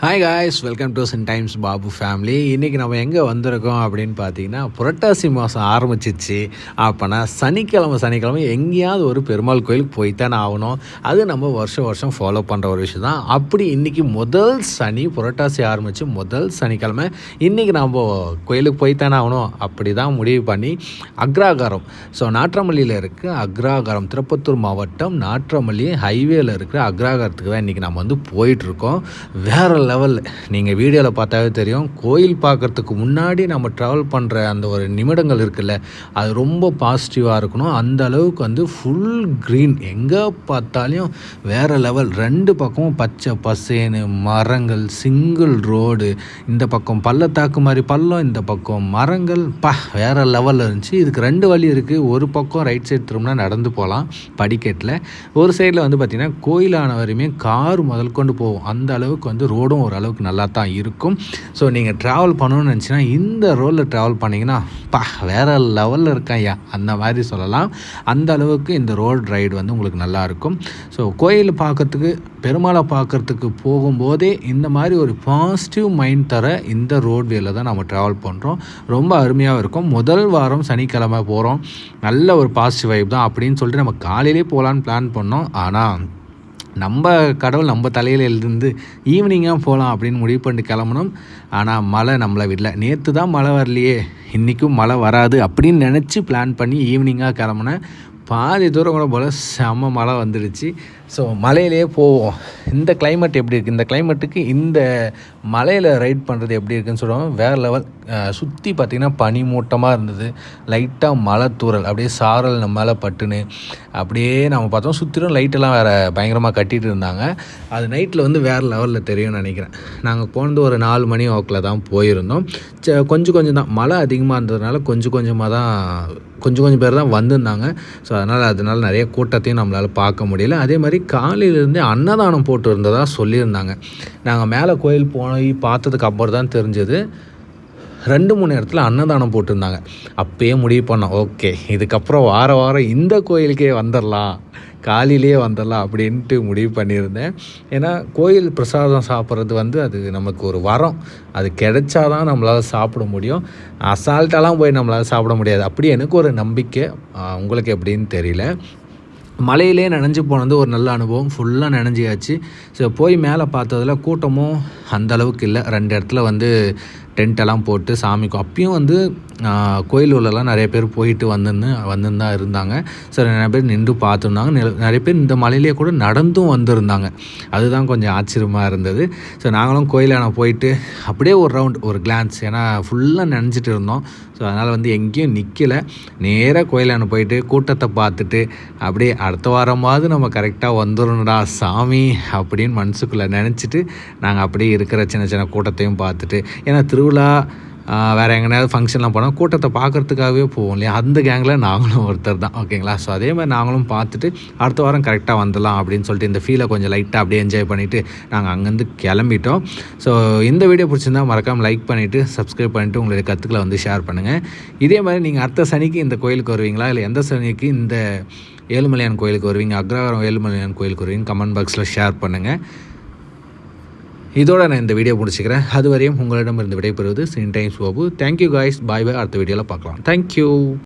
Hi guys welcome to Sun Times Babu family இன்றைக்கி நம்ம எங்கே வந்திருக்கோம் அப்படின்னு பார்த்தீங்கன்னா புரட்டாசி மாதம் ஆரம்பிச்சிச்சு. அப்போனா சனிக்கிழமை சனிக்கிழமை எங்கேயாவது ஒரு பெருமாள் கோயிலுக்கு போய்த்தானே ஆகணும். அது நம்ம வருஷம் வருஷம் ஃபாலோ பண்ணுற ஒரு விஷயம் தான் அப்படி இன்றைக்கி முதல் சனி புரட்டாசி ஆரம்பித்து முதல் சனிக்கிழமை இன்றைக்கி நம்ம கோயிலுக்கு போய்த்தானே ஆகணும். அப்படி தான் முடிவு பண்ணி அக்ராகாரம். ஸோ நாற்றமல்லியில் இருக்க அக்ராகாரம் திருப்பத்தூர் மாவட்டம் நாற்றமல்லி ஹைவேல இருக்கிற அக்ராகாரத்துக்கு தான் இன்றைக்கி நம்ம வந்து போயிட்டுருக்கோம் வேறு லெவல் நீங்கள் வீடியோவில் பார்த்தாவே தெரியும். கோயில் பார்க்குறதுக்கு முன்னாடி நம்ம ட்ராவல் பண்ணுற அந்த ஒரு நிமிடங்கள் இருக்குல்ல அது ரொம்ப பாசிட்டிவாக இருக்கணும். அந்த அளவுக்கு வந்து ஃபுல் க்ரீன் எங்கே பார்த்தாலையும் வேறு லெவல் ரெண்டு பக்கமும் பச்சை பசேனு மரங்கள் சிங்கிள் ரோடு இந்த பக்கம் பள்ளத்தாக்கு மாதிரி பள்ளம் இந்த பக்கம் மரங்கள். பா வேறு லெவலில் இருந்துச்சு. இதுக்கு ரெண்டு வழி இருக்குது ஒரு பக்கம் ரைட் சைடு திரும்பினா நடந்து போகலாம் படிக்கட்டில். ஒரு சைடில் வந்து பார்த்திங்கன்னா கோயிலான வரையுமே கார் முதல் கொண்டு போகும். அந்த அளவுக்கு வந்து ரோடும் ஓரளவுக்கு நல்லா தான் இருக்கும். ஸோ நீங்கள் ட்ராவல் பண்ணணும்னு நினச்சின்னா இந்த ரோலில் ட்ராவல் பண்ணிங்கன்னா பா வேறு லெவலில் இருக்காய்யா அந்த மாதிரி சொல்லலாம். அந்த அளவுக்கு இந்த ரோட் ரைடு வந்து உங்களுக்கு நல்லாயிருக்கும் ஸோ கோயில் பார்க்கறதுக்கு பெருமாளை பார்க்குறதுக்கு போகும்போதே இந்த மாதிரி ஒரு பாசிட்டிவ் மைண்ட் தர இந்த ரோட்வேல தான் நம்ம ட்ராவல் பண்ணுறோம் ரொம்ப அருமையாக இருக்கும். முதல் வாரம் சனிக்கிழமை போகிறோம் நல்ல ஒரு பாசிட்டிவ் வைப் தான். அப்படின்னு சொல்லிட்டு நம்ம காலையிலே போகலான்னு பிளான் பண்ணோம். ஆனால் நம்ம கடவுள் நம்ம தலையில் எழுந்து ஈவினிங்காக போகலாம் அப்படின்னு முடிவு பண்ணிட்டு கிளம்பணும். ஆனால் மழை நம்மளை விடல. நேற்று தான் மழை வரலையே. இன்றைக்கும் மழை வராது அப்படின்னு நினச்சி பிளான் பண்ணி ஈவினிங்காக கிளம்புனேன். பாதி தூரம் கூட போல் செம்ம மழை வந்துடுச்சு. ஸோ மலையிலேயே போவோம். இந்த கிளைமேட் எப்படி இருக்குது இந்த கிளைமேட்டுக்கு இந்த மலையில் ரைட் பண்ணுறது எப்படி இருக்குன்னு சொல்லுவாங்க. வேறு லெவல் சுற்றி பார்த்திங்கன்னா பனி மூட்டமாக இருந்தது. லைட்டாக மழை தூரல் அப்படியே சாரல் நம்ம மேலே பட்டுன்னு அப்படியே நம்ம பார்த்தோம். சுற்றிலும் லைட்டெல்லாம் வேறு பயங்கரமாக கட்டிகிட்டு இருந்தாங்க. அது நைட்டில் வந்து வேறு லெவலில் தெரியும்னு நினைக்கிறேன். நாங்கள் போனது ஒரு நாலு மணி வாக்கில் தான் போயிருந்தோம். ச கொஞ்சம் கொஞ்சம் தான். மழை அதிகமாக இருந்ததுனால கொஞ்சம் கொஞ்சமாக தான் கொஞ்சம் கொஞ்சம் பேர் தான் வந்திருந்தாங்க. ஸோ அதனால் அதனால் நிறைய கூட்டத்தையும் நம்மளால் பார்க்க முடியல. அதே மாதிரி காலையிலேருந்தே அன்னதானம் போட்டு இருந்ததாக சொல்லியிருந்தாங்க. நாங்கள் மேலே கோயில் போய் பார்த்ததுக்கு அப்புறம் தான் தெரிஞ்சது. ரெண்டு மூணு இடத்துல அன்னதானம் போட்டிருந்தாங்க. அப்போயே முடிவு பண்ணோம் ஓகே இதுக்கப்புறம் வார வாரம் இந்த கோயிலுக்கே வந்துடலாம் காலையிலேயே வந்துடலாம் அப்படின்ட்டு முடிவு பண்ணியிருந்தேன். ஏன்னா கோயில் பிரசாதம் சாப்பிட்றது வந்து அது நமக்கு ஒரு வரம். அது கிடைச்சாதான் நம்மளால் சாப்பிட முடியும். அசால்ட்டாலாம் போய் நம்மளால் சாப்பிட முடியாது. அப்படி எனக்கு ஒரு நம்பிக்கை. உங்களுக்கு எப்படின்னு தெரியல. மலையிலே நனைஞ்சு போனது ஒரு நல்ல அனுபவம். ஃபுல்லாக நனைஞ்சியாச்சு. ஸோ போய் மேலே பார்த்ததில் கூட்டமும் அந்த அளவுக்கு இல்லை. ரெண்டு இடத்துல வந்து டென்ட்டெல்லாம் போட்டு சாமிக்கும் அப்பயும் வந்து கோயில் உள்ளலாம் நிறைய பேர் போயிட்டு வந்துன்னு வந்துன்னு தான் இருந்தாங்க. ஸோ நிறைய பேர் நின்று பார்த்துருந்தாங்க. நிறைய பேர் இந்த மலையிலேயே கூட நடந்தும் வந்திருந்தாங்க. அதுதான் கொஞ்சம் ஆச்சரியமாக இருந்தது. ஸோ நாங்களும் கோயிலான போயிட்டு அப்படியே ஒரு ரவுண்ட் ஒரு கிளான்ஸ் ஏன்னா ஃபுல்லாக நினச்சிட்டு இருந்தோம். ஸோ அதனால் வந்து எங்கேயும் நிற்கலை நேராக கோயிலான போயிட்டு கூட்டத்தை பார்த்துட்டு அப்படியே அடுத்த வாரமாவது நம்ம கரெக்டாக வந்துடணுடா சாமி அப்படின்னு மனசுக்குள்ளே நினச்சிட்டு நாங்கள் அப்படியே இருக்கிற சின்ன சின்ன கூட்டத்தையும் பார்த்துட்டு ஏன்னா திருவிழா வேறு எங்கேயாவது ஃபங்க்ஷன்லாம் போனால் கூட்டத்தை பார்க்குறதுக்காகவே போவோம் இல்லையா? அந்த கேங்கில் நாங்களும் ஒருத்தர் தான். ஓகேங்களா ஸோ அதே மாதிரி நாங்களும் பார்த்துட்டு அடுத்த வாரம் கரெக்டாக வந்துடலாம் அப்படின்னு சொல்லிட்டு இந்த ஃபீலை கொஞ்சம் லைட்டாக அப்படியே என்ஜாய் பண்ணிவிட்டு நாங்கள் அங்கேருந்து கிளம்பிட்டோம். ஸோ இந்த வீடியோ பிடிச்சிருந்தா மறக்காமல் லைக் பண்ணிவிட்டு சப்ஸ்கிரைப் பண்ணிவிட்டு உங்களுடைய கற்றுக்களை வந்து ஷேர் பண்ணுங்கள் இதே மாதிரி நீங்கள் அடுத்த சனிக்கு இந்த கோயிலுக்கு வருவீங்களா? இல்லை எந்த சனிக்கு இந்த ஏழுமலையான் கோயிலுக்கு வருவீங்க? அக்ரஹாரம் ஏழுமலையான் கோயிலுக்கு வருவீங்க கமெண்ட் பாக்ஸில் ஷேர் பண்ணுங்கள் இதோட நான் இந்த வீடியோ முடிச்சுக்கிறேன். அது வரையும் உங்களிடம் இருந்து விடைபெறுவது Sun Times Babu thank you guys bye bye அடுத்த வீடியோவில் பார்க்கலாம். தேங்க்யூ